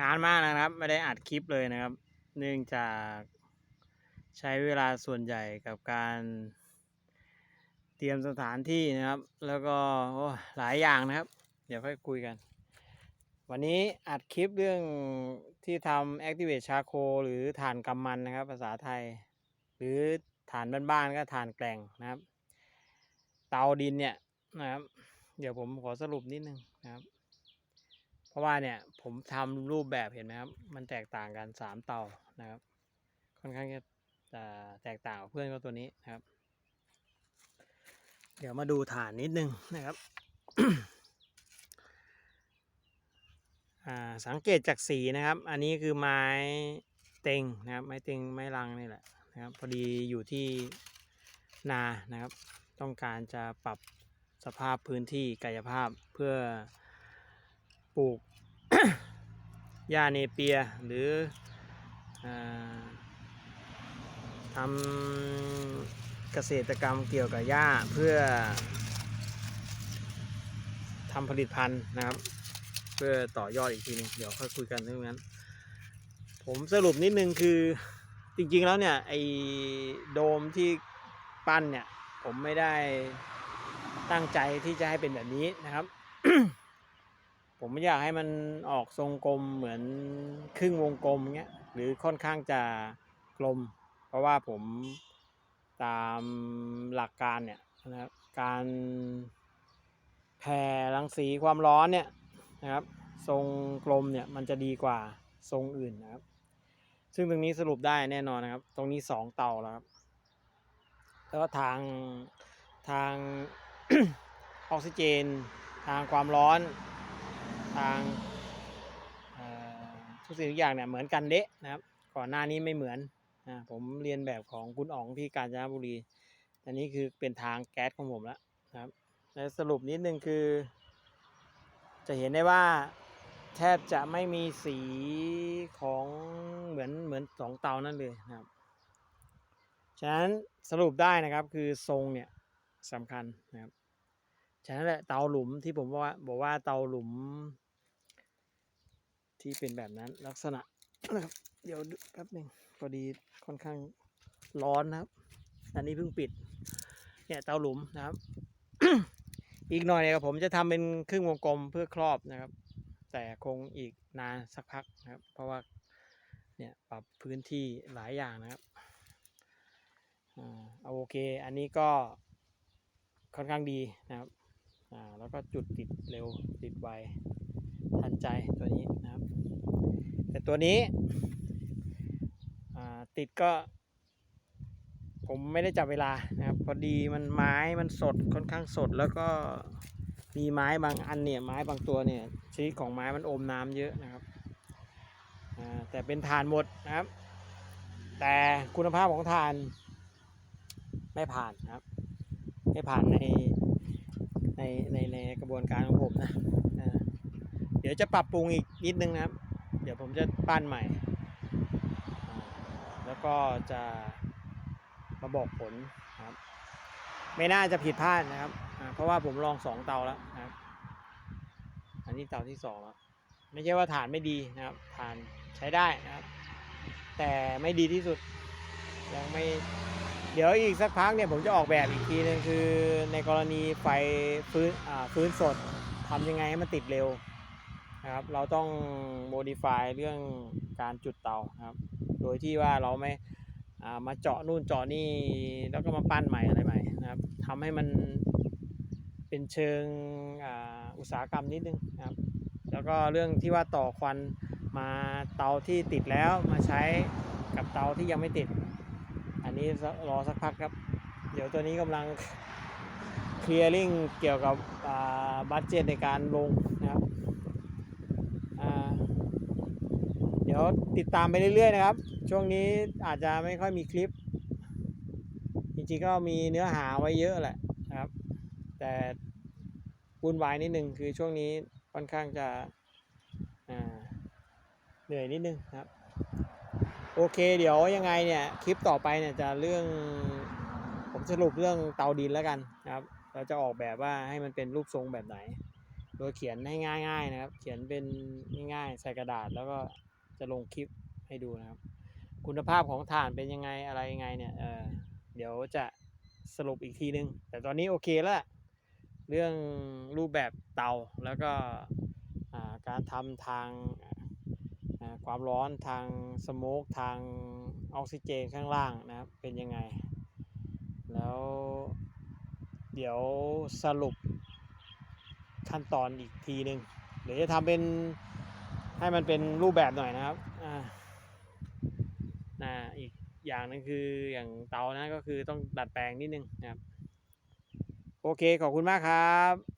นานมากนะครับ ไม่ได้อัดคลิปเลยนะครับ เนื่องจากใช้เวลาส่วนใหญ่กับการเตรียมสถานที่นะครับ แล้วก็หลายอย่างนะครับ เดี๋ยวค่อยคุยกัน วันนี้อัดคลิปเรื่องที่ทำ Activate Charcoal หรือถ่านกำมันนะครับ ภาษาไทย หรือถ่านบ้านๆก็ถ่านแกล่งนะครับ เตาดินเนี่ยนะครับ เดี๋ยวผมขอสรุปนิดนึงนะครับ เพราะว่าเนี่ยผมทำรูปแบบเห็นไหมครับ มันแตกต่างกันสามเตานะครับ ค่อนข้างจะแตกต่างกับเพื่อนก็ตัวนี้นะครับ เดี๋ยวมาดูฐานนิดนึงนะครับอ่าสังเกตจากสีนะครับ อันนี้คือไม้เต็งนะครับ ไม้เต็งไม้ลังนี่แหละนะครับ พอดีอยู่ที่นานะครับ ต้องการจะปรับสภาพพื้นที่กายภาพเพื่อ ปลูกหญ้าเนเปียหรือทำเกษตรกรรมเกี่ยวกับหญ้าเพื่อทำผลิตภัณฑ์นะครับ เพื่อต่อยอดอีกทีหนึงเดี๋ยวค่อยคุยกันเรื่องนั้น ผมสรุปนิดนึงคือจริงๆแล้วเนี่ยไอ้โดมที่ปั้นเนี่ย ผมไม่ได้ตั้งใจที่จะให้เป็นแบบนี้นะครับ ผมไม่อยากให้มันออกทรงกลมเหมือนครึ่งวงกลมเงี้ยหรือค่อนข้างจะกลม เพราะว่าผมตามหลักการเนี่ยนะครับการแผ่รังสีความร้อนเนี่ยนะครับทรงกลมเนี่ยมันจะดีกว่าทรงอื่นนะครับ ซึ่งตรงนี้สรุปได้แน่นอนนะครับ ตรงนี้สองเตาแล้วครับแล้วก็ทางทางออกซิเจน ทางความร้อน ทางทุกสิ่งทุกอย่างเนี่ยเหมือนกันเดะนะครับ ก่อนหน้านี้ไม่เหมือนนะผมเรียนแบบของคุณอ๋องที่กาญจนบุรี อันนี้คือเป็นทางแก๊สของผมแล้วนะครับและสรุปนิดนึงคือ จะเห็นได้ว่าแทบจะไม่มีสีของเหมือนเหมือนสองเตานั่นเลยนะครับ ฉะนั้นสรุปได้นะครับคือทรงเนี่ยสำคัญนะครับ ฉะนั้นแหละเตาหลุมที่ผมว่าบอกว่าเตาหลุม ที่เป็นแบบนั้นลักษณะนะครับเดี๋ยวแป๊บหนึ่งพอดีค่อนข้างร้อนนะครับ อันนี้เพิ่งปิด เนี่ยเตาหลุมนะครับ อีกหน่อยเนี่ยผมจะทำเป็นครึ่งวงกลมเพื่อครอบนะครับ แต่คงอีกนานสักพักนะครับ เพราะว่าเนี่ยปรับพื้นที่หลายอย่างนะครับอ่าเอาโอเค อันนี้ก็ค่อนข้างดีนะครับอ่าแล้วก็จุดติดเร็วติดไว ทันใจตัวนี้นะครับ แต่ตัวนี้ติดก็ ผมไม่ได้จับเวลานะครับ พอดีมันไม้มันสดค่อนข้างสดแล้วก็มีไม้บางอันเนี่ยไม้บางตัวเนี่ยชนิดของไม้มันอมน้ำเยอะนะครับแต่เป็นถ่านหมดนะครับ แต่คุณภาพของถ่านไม่ผ่านนะครับ ไม่ผ่านในในในในกระบวนการของผมนะ เดี๋ยวจะปรับปรุงอีกนิดนึงนะครับ เดี๋ยวผมจะปั้นใหม่ แล้วก็จะมาบอกผลนะครับ ไม่น่าจะผิดพลาดนะครับ เพราะว่าผมลองสองเตาแล้วนะครับ อันนี้เตาที่สองแล้ว ไม่ใช่ว่าฐานไม่ดีนะครับ ฐานใช้ได้นะครับ แต่ไม่ดีที่สุด ยังไม่ เดี๋ยวอีกสักพักเนี่ยผมจะออกแบบอีกทีนึงคือในกรณีไฟฟื้นฟื้นสดทำยังไงให้มันติดเร็ว นะครับ เราต้อง modify เรื่องการจุดเตาครับ โดยที่ว่าเราไม่ามาเจาะนู่นเจาะนี่แล้วก็มาปั้นใหม่อะไรใหม่นะครับทำให้มันเป็นเชิงอุตสาหกรรมนิดนึงนะครับ แล้วก็เรื่องที่ว่าต่อควันมาเตาที่ติดแล้วมาใช้กับเตาที่ยังไม่ติด อันนี้รอสักพักครับ เดี๋ยวตัวนี้กำลังเคลียร์ลิงเกี่ยวกับบัตเจตในการลงนะครับอ่าเดี๋ยวติดตามไปเรื่อยๆนะครับ ช่วงนี้อาจจะไม่ค่อยมีคลิป จริงๆก็มีเนื้อหาไว้เยอะแหละนะครับ แต่วุ่นวายนิดนึงคือช่วงนี้ค่อนข้างจะเหนื่อยนิดนึงครับ โอเค เดี๋ยวยังไงเนี่ยคลิปต่อไปเนี่ยจะเรื่องผมสรุปเรื่องเตาดินแล้วกันนะครับ เราจะออกแบบว่าให้มันเป็นรูปทรงแบบไหน โดยเขียนให้ง่ายๆนะครับ เขียนเป็นง่ายๆใส่กระดาษแล้วก็ จะลงคลิปให้ดูนะครับ คุณภาพของถ่านเป็นยังไงอะไรยังไงเนี่ยเออเดี๋ยวจะสรุปอีกทีนึง แต่ตอนนี้โอเคแล้วเรื่องรูปแบบเตาแล้วก็การทำทางความร้อนทางสโมกทางออกซิเจนข้างล่างนะครับ เป็นยังไง แล้วเดี๋ยวสรุปขั้นตอนอีกทีหนึ่งเดี๋ยวจะทำเป็น ให้มันเป็นรูปแบบหน่อยนะครับอ่านะอีกอย่างหนึงคืออย่างเตานะก็คือต้องดัดแปลงนิดนึงนะครับ โอเคขอบคุณมากครับ